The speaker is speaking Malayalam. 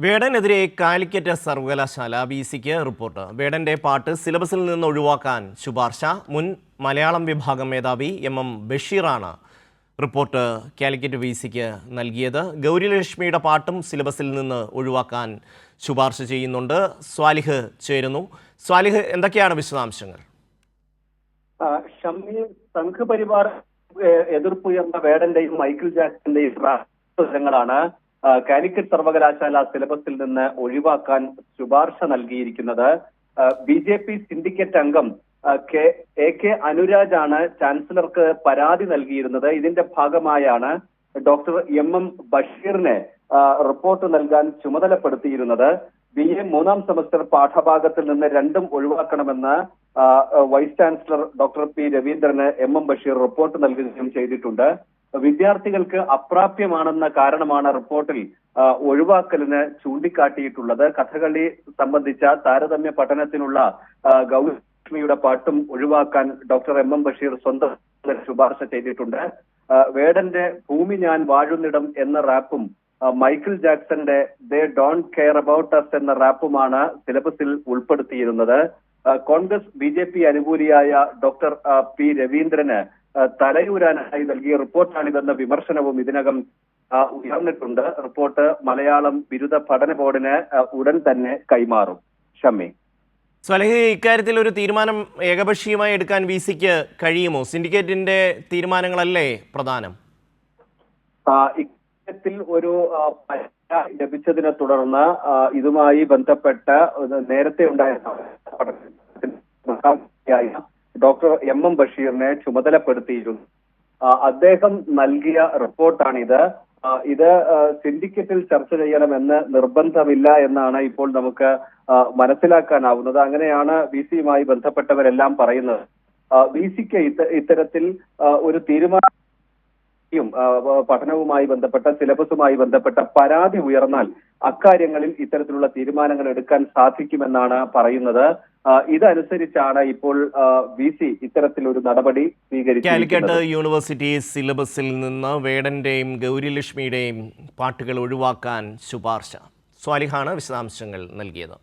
വേടനെതിരെ കാലിക്കറ്റ് സർവകലാശാല വി സിക്ക് റിപ്പോർട്ട്. വേടന്റെ പാട്ട് സിലബസിൽ നിന്ന് ഒഴിവാക്കാൻ ശുപാർശ. മുൻ മലയാളം വിഭാഗം മേധാവി എം എം ബഷീറാണ് റിപ്പോർട്ട് കാലിക്കറ്റ് വി സിക്ക് നൽകിയത്. ഗൗരിലക്ഷ്മിയുടെ പാട്ടും സിലബസിൽ നിന്ന് ഒഴിവാക്കാൻ ശുപാർശ ചെയ്യുന്നുണ്ട്. സ്വാലിഹ് ചേരുന്നു. സ്വാലിഹ് എന്തൊക്കെയാണ് വിശദാംശങ്ങൾ? സംഘപരിവാർ എതിർപ്പുയർന്ന വേടന്റെയും മൈക്കിൾ ജാക്സന്റെയും ആ, കാലിക്കറ്റ് സർവകലാശാല സിലബസിൽ നിന്ന് ഒഴിവാക്കാൻ ശുപാർശ നൽകിയിരിക്കുന്നത് ബി ജെ പി സിൻഡിക്കേറ്റ് അംഗം കെ എ കെ അനുരാജ് ആണ് ചാൻസലർക്ക് പരാതി നൽകിയിരുന്നത്. ഇതിന്റെ ഭാഗമായാണ് ഡോക്ടർ എം എം ബഷീറിനെ റിപ്പോർട്ട് നൽകാൻ ചുമതലപ്പെടുത്തിയിരുന്നത്. ബി എ മൂന്നാം സെമസ്റ്റർ പാഠഭാഗത്തിൽ നിന്ന് രണ്ടും ഒഴിവാക്കണമെന്ന് വൈസ് ചാൻസലർ ഡോക്ടർ പി രവീന്ദ്രന് എം എം ബഷീർ റിപ്പോർട്ട് നൽകുകയും ചെയ്തിട്ടുണ്ട്. വിദ്യാർത്ഥികൾക്ക് അപ്രാപ്യമാണെന്ന കാരണമാണ് റിപ്പോർട്ടിൽ ഒഴിവാക്കലിന് ചൂണ്ടിക്കാട്ടിയിട്ടുള്ളത്. കഥകളി സംബന്ധിച്ച താരതമ്യ പഠനത്തിനുള്ള ആ, പാട്ടും ഒഴിവാക്കാൻ ഡോക്ടർ എം എം ബഷീർ സ്വന്തം ശുപാർശ ചെയ്തിട്ടുണ്ട്. വേടന്റെ ഭൂമി ഞാൻ വാഴുന്നിടം എന്ന റാപ്പും Michael ജാക്സന്റെ they don't care about us എന്ന റാപ്പുമാണ് സിലബസിൽ ഉൾപ്പെടുത്തിയിരുന്നത്. കോൺഗ്രസ് ബി ജെ പി അനുകൂലിയായ ഡോക്ടർ പി രവീന്ദ്രന് തലയൂരാനായി നൽകിയ റിപ്പോർട്ടാണിതെന്ന വിമർശനവും ഇതിനകം ഉയർന്നിട്ടുണ്ട്. റിപ്പോർട്ട് മലയാളം ബിരുദ പഠന ബോർഡിന് ഉടൻ തന്നെ കൈമാറും. ഷമ്മി. സ്വലഹി ഇക്കാര്യത്തിൽ ഒരു തീരുമാനം ഏകപക്ഷീയമായി എടുക്കാൻ വി സിക്ക് കഴിയുമോ? സിൻഡിക്കേറ്റിന്റെ തീരുമാനങ്ങളല്ലേ പ്രധാനം? ഇക്കാര്യത്തിൽ ഒരു ലഭിച്ചതിനെ തുടർന്ന് ഇതുമായി ബന്ധപ്പെട്ട നേരത്തെ ഉണ്ടായ ഡോക്ടർ എം എം ബഷീറിനെ ചുമതലപ്പെടുത്തിയിരുന്നു. അദ്ദേഹം നൽകിയ റിപ്പോർട്ടാണിത്. ഇത് സിൻഡിക്കറ്റിൽ ചർച്ച ചെയ്യണമെന്ന് നിർബന്ധമില്ല എന്നാണ് ഇപ്പോൾ നമുക്ക് മനസ്സിലാക്കാനാവുന്നത്. അങ്ങനെയാണ് വി സിയുമായി ബന്ധപ്പെട്ടവരെല്ലാം പറയുന്നത്. വി സിക്ക് ഇത്തരത്തിൽ ഒരു തീരുമാനം പഠനവുമായി ബന്ധപ്പെട്ട സിലബസുമായി ബന്ധപ്പെട്ട പരാതി ഉയർന്നാൽ അക്കാര്യങ്ങളിൽ ഇത്തരത്തിലുള്ള തീരുമാനങ്ങൾ എടുക്കാൻ സാധിക്കുമെന്നാണ് പറയുന്നത്. ഇതനുസരിച്ചാണ് ഇപ്പോൾ വി സി ഇത്തരത്തിലൊരു നടപടി സ്വീകരിച്ചിരിക്കുന്നത്. യൂണിവേഴ്സിറ്റി സിലബസിൽ നിന്ന് വേടന്റെയും ഗൗരിലക്ഷ്മിയുടെയും പാട്ടുകൾ ഒഴിവാക്കാൻ ശുപാർശ. സ്വാലിഹാണ് വിശദാംശങ്ങൾ നൽകിയത്.